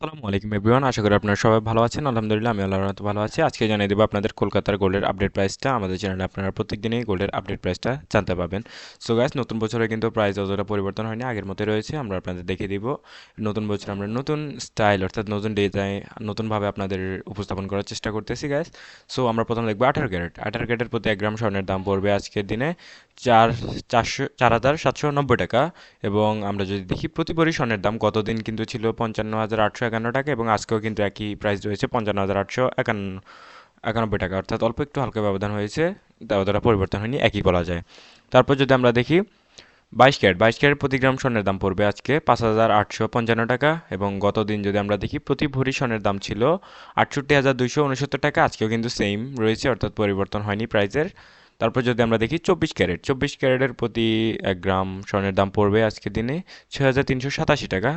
আসসালামু আলাইকুম এভরিওয়ান, আশা করি আপনারা সবাই ভালো আছেন। আলহামদুলিল্লাহ, আমি আল্লাহর রহমতে ভালো আছি। আজকে জানিয়ে দেবো আপনাদের কলকাতার গোল্ডের আপডেট প্রাইসটা আমাদের চ্যানেলে আপনারা প্রত্যেকদিনই গোল্ডের আপডেট প্রাইসটা জানতে পাবেন। সো গাইস নতুন বছরে কিন্তু প্রাইস অতটা পরিবর্তন হয়নি, আগের মতো রয়েছে। আমরা আপনাদের দেখিয়ে দিব। নতুন বছর আমরা নতুন স্টাইল অর্থাৎ নতুন ডিজাইন নতুনভাবে আপনাদের উপস্থাপন করার চেষ্টা করতেছি গাইস সো আমরা প্রথম দেখব আঠারো ক্যারেট। আঠারো ক্যারেটের প্রতি এক গ্রাম স্বর্ণের দাম পড়বে আজকের দিনে। চার, চারশো, চার হাজার সাতশো নব্বই টাকা। এবং আমরা যদি দেখি প্রতি ভরি স্বর্ণের দাম গতদিন কিন্তু ছিল পঞ্চান্ন হাজার আটশো একান্ন টাকা এবং আজকেও কিন্তু একই প্রাইস রয়েছে পঞ্চান্ন হাজার আটশো একান্ন, একানব্বই টাকা। অর্থাৎ অল্প একটু হালকা ব্যবধান হয়েছে অতটা পরিবর্তন হয়নি, একই বলা যায়। তারপর যদি আমরা দেখি, বাইশ ক্যারেট বাইশ ক্যারেট প্রতি গ্রাম স্বর্ণের দাম পড়বে আজকে পাঁচ হাজার আটশো পঞ্চান্ন টাকা এবং গত দিন যদি আমরা দেখি প্রতি ভরি স্বর্ণের দাম ছিল আটষট্টি হাজার দুইশো উনসত্তর টাকা, আজকেও কিন্তু সেম রয়েছে, অর্থাৎ পরিবর্তন হয়নি প্রাইসের তারপর যদি আমরা দেখি চব্বিশ ক্যারেট, চব্বিশ ক্যারেটের প্রতি এক গ্রাম স্বর্ণের দাম পড়বে আজকের দিনে ছয় হাজার তিনশো সাতাশি টাকা।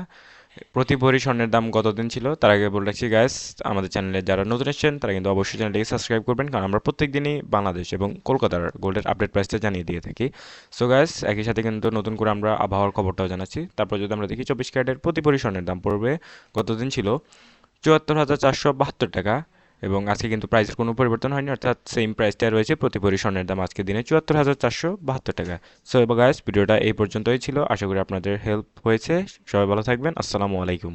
প্রতি ভরি স্বর্ণের দাম গতদিন ছিল তার আগে বলে রাখছি গ্যাস আমাদের চ্যানেলে যারা নতুন এসেছেন, তারা কিন্তু অবশ্যই চ্যানেলটিকে সাবস্ক্রাইব করবেন, কারণ আমরা প্রত্যেক দিনই বাংলাদেশ এবং কলকাতার গোল্ডের আপডেট প্রাইসটা জানিয়ে দিয়ে থাকি। সো গ্যাস একই সাথে কিন্তু নতুন করে আমরা আবহাওয়ার খবরটাও জানাচ্ছি। তারপর যদি আমরা দেখি চব্বিশ ক্যারেটের প্রতি ভরি স্বর্ণের দাম পড়বে গতদিন ছিল? চুয়াত্তর হাজার চারশো বাহাত্তর টাকা। এবং আজকে কিন্তু প্রাইসের কোনো পরিবর্তন হয়নি, অর্থাৎ সেম প্রাইসটা রয়েছে প্রতি স্বর্ণের দাম আজকে দিনে চুয়াত্তর হাজার চারশো বাহাত্তর টাকা। সো গাইস ভিডিওটা এই পর্যন্তই ছিল। আশা করি আপনাদের হেল্প হয়েছে। সবাই ভালো থাকবেন। আসসালামু আলাইকুম।